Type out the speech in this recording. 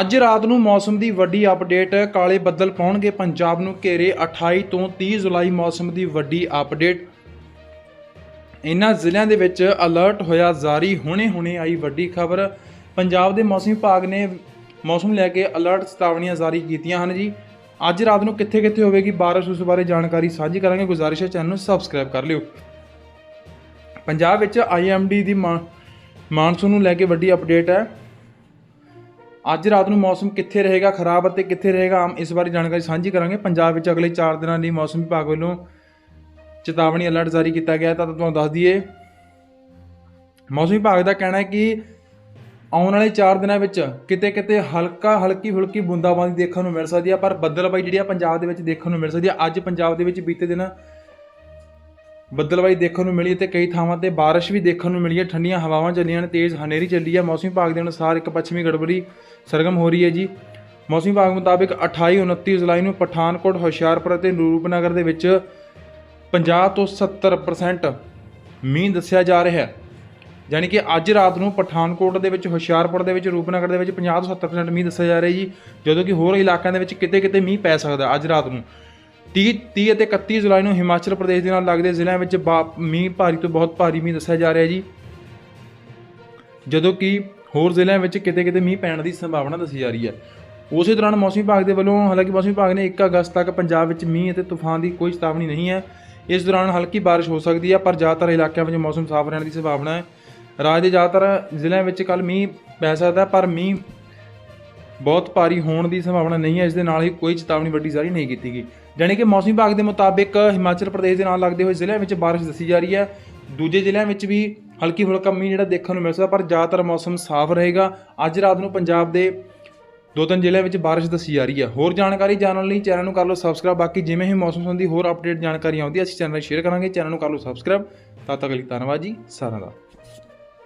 ਅੱਜ ਰਾਤ ਨੂੰ ਮੌਸਮ ਦੀ ਵੱਡੀ ਅਪਡੇਟ ਕਾਲੇ ਬੱਦਲ ਪਾਉਣਗੇ। ਪੰਜਾਬ ਨੂੰ ਘੇਰੇ 28 ਤੋਂ 30 ਜੁਲਾਈ ਮੌਸਮ ਦੀ ਵੱਡੀ ਅਪਡੇਟ। ਇਨ੍ਹਾਂ ਜ਼ਿਲ੍ਹਿਆਂ ਦੇ ਵਿੱਚ ਅਲਰਟ ਹੋਇਆ ਜਾਰੀ ਹੁਣੇ-ਹੁਣੇ ਆਈ ਵੱਡੀ ਖਬਰ। ਪੰਜਾਬ ਦੇ ਮੌਸਮ ਵਿਭਾਗ ਨੇ ਮੌਸਮ ਲੈ ਕੇ ਅਲਰਟ ਚੇਤਾਵਨੀਆਂ ਜਾਰੀ ਕੀਤੀਆਂ ਹਨ ਜੀ। ਅੱਜ ਰਾਤ ਨੂੰ ਕਿੱਥੇ-ਕਿੱਥੇ ਹੋਵੇਗੀ ਬਾਰਿਸ਼ ਉਸ ਬਾਰੇ ਜਾਣਕਾਰੀ ਸਾਂਝੀ ਕਰਾਂਗੇ। ਗੁਜ਼ਾਰਿਸ਼ ਹੈ, ਚੈਨਲ ਨੂੰ ਸਬਸਕ੍ਰਾਈਬ ਕਰ ਲਿਓ। ਪੰਜਾਬ ਵਿੱਚ ਆਈਐਮਡੀ ਦੀ ਮਾ- ਮਾਨਸੂਨ ਨੂੰ ਲੈ ਕੇ ਵੱਡੀ ਅਪਡੇਟ ਹੈ। ਅੱਜ ਰਾਤ ਨੂੰ ਮੌਸਮ ਕਿੱਥੇ ਰਹੇਗਾ ਖਰਾਬ ਅਤੇ ਕਿੱਥੇ ਰਹੇਗਾ, ਆਮ ਇਸ ਬਾਰੇ ਜਾਣਕਾਰੀ ਸਾਂਝੀ ਕਰਾਂਗੇ। ਪੰਜਾਬ ਵਿੱਚ ਅਗਲੇ 4 ਦਿਨਾਂ ਲਈ ਮੌਸਮ ਵਿਭਾਗ ਵੱਲੋਂ ਚੇਤਾਵਨੀ ਅਲਰਟ ਜਾਰੀ ਕੀਤਾ ਗਿਆ ਤਾਂ ਤੁਹਾਨੂੰ ਦੱਸ ਦਈਏ। ਮੌਸਮ ਵਿਭਾਗ ਦਾ ਕਹਿਣਾ ਹੈ ਕਿ ਆਉਣ ਵਾਲੇ 4 ਦਿਨਾਂ ਵਿੱਚ ਕਿਤੇ ਕਿਤੇ ਹਲਕਾ ਹਲਕੀ ਫੁਲਕੀ ਬੂੰਦਾਬਾਂਦੀ ਦੇਖਣ ਨੂੰ ਮਿਲ ਸਕਦੀ ਹੈ, ਪਰ ਬੱਦਲਬਾਈ ਜਿਹੜੀ ਆ ਪੰਜਾਬ ਦੇ ਵਿੱਚ ਦੇਖਣ ਨੂੰ ਮਿਲ ਸਕਦੀ ਹੈ। ਅੱਜ ਪੰਜਾਬ ਦੇ ਵਿੱਚ ਬੀਤੇ ਦਿਨ ਬੱਦਲਬਾਈ ਦੇਖਣ ਨੂੰ ਮਿਲੀ ਤੇ ਕਈ ਥਾਵਾਂ ਤੇ ਬਾਰਿਸ਼ ਵੀ ਦੇਖਣ ਨੂੰ ਮਿਲੀ ਹੈ। ਠੰਡੀਆਂ ਹਵਾਵਾਂ ਚੱਲੀਆਂ ਨੇ, ਤੇਜ਼ ਹਨੇਰੀ ਚੱਲੀ ਹੈ। ਮੌਸਮ ਵਿਭਾਗ ਦੇ ਅਨੁਸਾਰ ਇੱਕ ਪੱਛਮੀ ਗੜਬੜੀ ਸਰਗਮ ਹੋ ਰਹੀ ਹੈ ਜੀ। ਮੌਸਮ ਵਿਭਾਗ ਮੁਤਾਬਿਕ 28 29 ਜੁਲਾਈ ਨੂੰ ਪਠਾਨਕੋਟ, ਹੁਸ਼ਿਆਰਪੁਰ ਅਤੇ ਰੂਪਨਗਰ ਦੇ ਵਿੱਚ 50 ਤੋਂ 70% ਮੀਂਹ ਦੱਸਿਆ ਜਾ ਰਿਹਾ ਹੈ। ਯਾਨੀ ਕਿ ਅੱਜ ਰਾਤ ਨੂੰ ਪਠਾਨਕੋਟ ਦੇ ਵਿੱਚ, ਹੁਸ਼ਿਆਰਪੁਰ ਦੇ ਵਿੱਚ, ਰੂਪਨਗਰ ਦੇ ਵਿੱਚ 50 ਤੋਂ 70% ਮੀਂਹ ਦੱਸਿਆ ਜਾ ਰਿਹਾ ਜੀ। ਜਦੋਂ ਕਿ ਹੋਰ ਇਲਾਕਿਆਂ ਦੇ ਵਿੱਚ ਕਿਤੇ-ਕਿਤੇ ਮੀਂਹ ਪੈ ਸਕਦਾ ਅੱਜ ਰਾਤ ਨੂੰ। 30 30 ਅਤੇ 31 ਜੁਲਾਈ ਨੂੰ ਹਿਮਾਚਲ ਪ੍ਰਦੇਸ਼ ਦੇ ਨਾਲ ਲੱਗਦੇ ਜ਼ਿਲ੍ਹਿਆਂ ਵਿੱਚ ਬਾ- ਮੀਂਹ ਭਾਰੀ ਤੋਂ ਬਹੁਤ ਭਾਰੀ ਮੀਂਹ ਦੱਸਿਆ ਜਾ ਰਿਹਾ ਜੀ। ਜਦੋਂ ਕਿ ਹੋਰ ਜ਼ਿਲ੍ਹਿਆਂ ਵਿੱਚ ਕਿਤੇ-ਕਿਤੇ ਮੀਂਹ ਪੈਣ ਦੀ ਸੰਭਾਵਨਾ ਦੱਸੀ ਜਾ ਰਹੀ ਹੈ। ਉਸੇ ਦੌਰਾਨ ਮੌਸਮ ਵਿਭਾਗ ਦੇ ਵੱਲੋਂ, ਹਾਲਾਂਕਿ ਮੌਸਮ ਵਿਭਾਗ ਨੇ 1 ਅਗਸਤ ਤੱਕ ਪੰਜਾਬ ਵਿੱਚ ਮੀਂਹ ਅਤੇ ਤੂਫਾਨ ਦੀ ਕੋਈ ਚੇਤਾਵਨੀ ਨਹੀਂ ਹੈ। ਇਸ ਦੌਰਾਨ ਹਲਕੀ ਬਾਰਿਸ਼ ਹੋ ਸਕਦੀ ਹੈ, ਪਰ ਜ਼ਿਆਦਾਤਰ ਇਲਾਕਿਆਂ ਵਿੱਚ ਮੌਸਮ ਸਾਫ਼ ਰਹਿਣ ਦੀ ਸੰਭਾਵਨਾ ਹੈ। ਰਾਜ ਦੇ ਜ਼ਿਆਦਾਤਰ ਜ਼ਿਲ੍ਹਿਆਂ ਵਿੱਚ ਕੱਲ ਮੀਂਹ ਪੈ ਸਕਦਾ ਪਰ ਮੀਂਹ ਬਹੁਤ ਭਾਰੀ ਹੋਣ ਦੀ ਸੰਭਾਵਨਾ ਨਹੀਂ ਹੈ, ਇਸ ਦੇ ਨਾਲ ਹੀ ਕੋਈ ਚੇਤਾਵਨੀ ਵੱਡੀ ਜਾਰੀ ਨਹੀਂ ਕੀਤੀ ਗਈ। ਜਾਣੀ ਕਿ ਮੌਸਮ ਵਿਭਾਗ ਦੇ ਮੁਤਾਬਿਕ ਹਿਮਾਚਲ ਪ੍ਰਦੇਸ਼ ਦੇ ਨਾਲ ਲੱਗਦੇ ਹੋਏ ਜ਼ਿਲ੍ਹਿਆਂ ਵਿੱਚ ਬਾਰਿਸ਼ ਦੱਸੀ ਜਾ ਰਹੀ ਹੈ। ਦੂਜੇ ਜ਼ਿਲ੍ਹਿਆਂ ਵਿੱਚ ਵੀ ਹਲਕੀ ਫੁਲਕਾ ਮੀਂਹ ਜਿਹੜਾ ਦੇਖਣ ਨੂੰ ਮਿਲ ਸਕਦਾ, ਪਰ ਜ਼ਿਆਦਾਤਰ ਮੌਸਮ ਸਾਫ਼ ਰਹੇਗਾ। ਅੱਜ ਰਾਤ ਨੂੰ ਪੰਜਾਬ ਦੇ ਦੋ ਤਿੰਨ ਜ਼ਿਲ੍ਹਿਆਂ ਵਿੱਚ ਬਾਰਿਸ਼ ਦੱਸੀ ਜਾ ਰਹੀ ਹੈ। ਹੋਰ ਜਾਣਕਾਰੀ ਜਾਣਨ ਲਈ ਚੈਨਲ ਨੂੰ ਕਰ ਲਓ ਸਬਸਕ੍ਰਾਈਬ। ਬਾਕੀ ਜਿਵੇਂ ਹੀ ਮੌਸਮ ਸੰਬੰਧੀ ਹੋਰ ਅਪਡੇਟ ਜਾਣਕਾਰੀ ਆਉਂਦੀ ਹੈ, ਅਸੀਂ ਚੈਨਲ ਸ਼ੇਅਰ ਕਰਾਂਗੇ। ਚੈਨਲ ਨੂੰ ਕਰ ਲਓ ਸਬਸਕ੍ਰਾਈਬ। ਤਦ ਤੱਕ ਲਈ ਧੰਨਵਾਦ ਜੀ। ਸਾਰਿਆਂ ਦਾ।